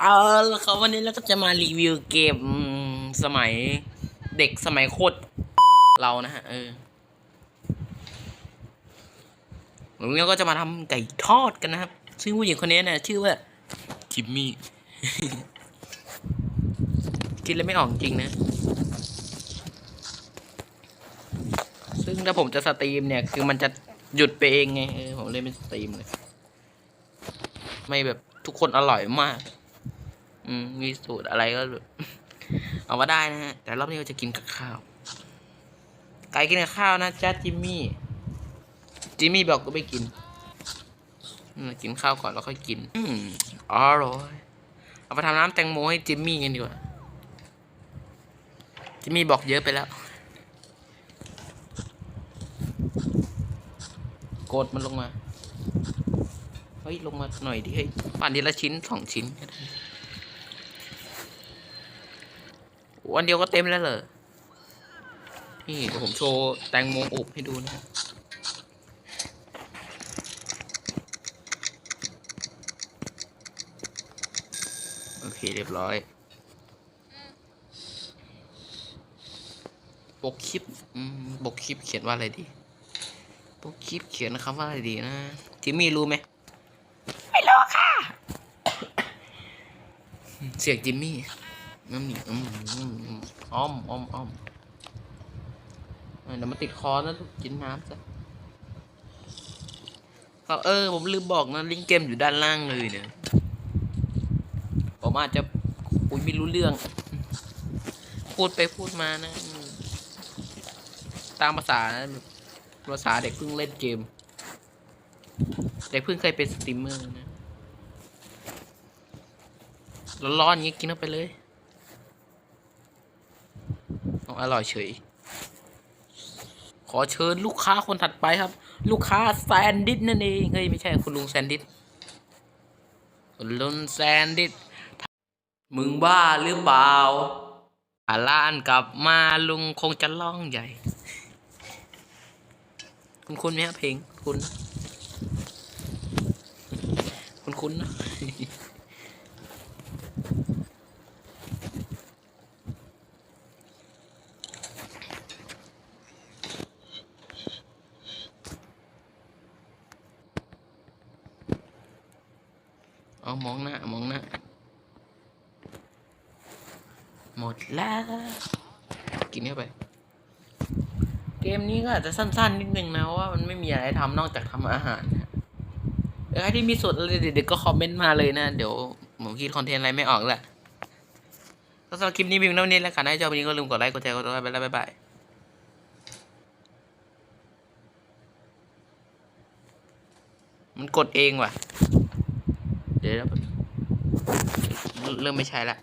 เอาละครับวันนี้เราก็จะมารีวิวเกมสมัยเด็กสมัยโคตรเรานะฮะเออวันนี้ก็จะมาทำไก่ทอดกันนะครับ ซึ่งผู้หญิงคนนี้เนี่ยชื่อว่าจิมมี่กินแล้วไม่ออกจริงนะ ซึ่งถ้าผมจะสตรีมเนี่ย คือมันจะหยุดไปเองไงเออผมเลยไม่สตรีมเลย ไม่แบบทุกคนอร่อยมาก อืมมีสูตรอะไรก็เอามาได้นะฮะ แต่รอบนี้เราจะกินกับข้าว ไก่กินกับข้าวนะจ้าจิมมี่ จิมมี่บอกก็ไม่กิน กินข้าวก่อนแล้วค่อยกิน อืมอร่อยเอาไปทำน้ำแตงโมให้จิมมี่กันดีกว่า จิมมี่บอกเยอะไปแล้ว กดมันลงมา เฮ้ย ลงมาหน่อยดิเฮ้ยปั่นทีละชิ้นสองชิ้นก็ได้ วันเดียวก็เต็มแล้วเหรอ นี่เดี๋ยวผมโชว์แตงโมอบให้ดูนะโอเคเรียบร้อยปกคลิปอืมปกคลิปเขียนว่าอะไรดีปกคลิปเขียนคำว่าอะไรดีนะจิมมี่รู้ไหมไม่รู้ค่ะ เสียงจิมมี่ น้ำหนีอืมอืมอืมอ้อมอ้อมอ้อมเดี๋ยวมาติดคอนะลูกกินน้ำซะเอาเออ ผมลืมบอกนะลิงก์เกมอยู่ด้านล่างเลยเนี่ย ผมอาจจะคุยไม่รู้เรื่อง พูดไปพูดมานะ ตามภาษาภาษาเด็กเพิ่งเล่นเกม เด็กเพิ่งเคยเป็นสตรีมเมอร์นะ ร้อนๆอย่างงี้กินเข้าไปเลย อาอร่อยเฉย ขอเชิญลูกค้าคนถัดไปครับ ลูกค้าแซนดิสนั่นเองเฮ้ยไม่ใช่คุณลุงแซนดิสคุณลุงแซนดิสมึงบ้าหรือเปล่าอาลานกลับมาลุงคงจะร้องใหญ่ คุณคุณไหมครับเพลงคุณ คุณคุณนะ เอามองหน้ามองหน้า หมดแล้ว กินเข้าไป เกมนี้ก็อาจจะสั้นๆนิดนึงนะเพราะว่ามันไม่มีอะไรทำนอกจากทำอาหารเดี๋ยวใครที่มีสูตรอะไรเด็ดๆก็คอมเมนต์มาเลยนะ เดี๋ยวผมคิดคอนเทนต์อะไรไม่ออกแหละก็สำหรับคลิปนี้เพียงเท่านี้แล้วกันถ้ชอบวันนี้ก็ลืมกดไลค์กดแชร์กดติดตามไปแล้วบ๊ายบายมันกดเองว่ะ เดี๋ยวเริ่มไม่ใช่ละ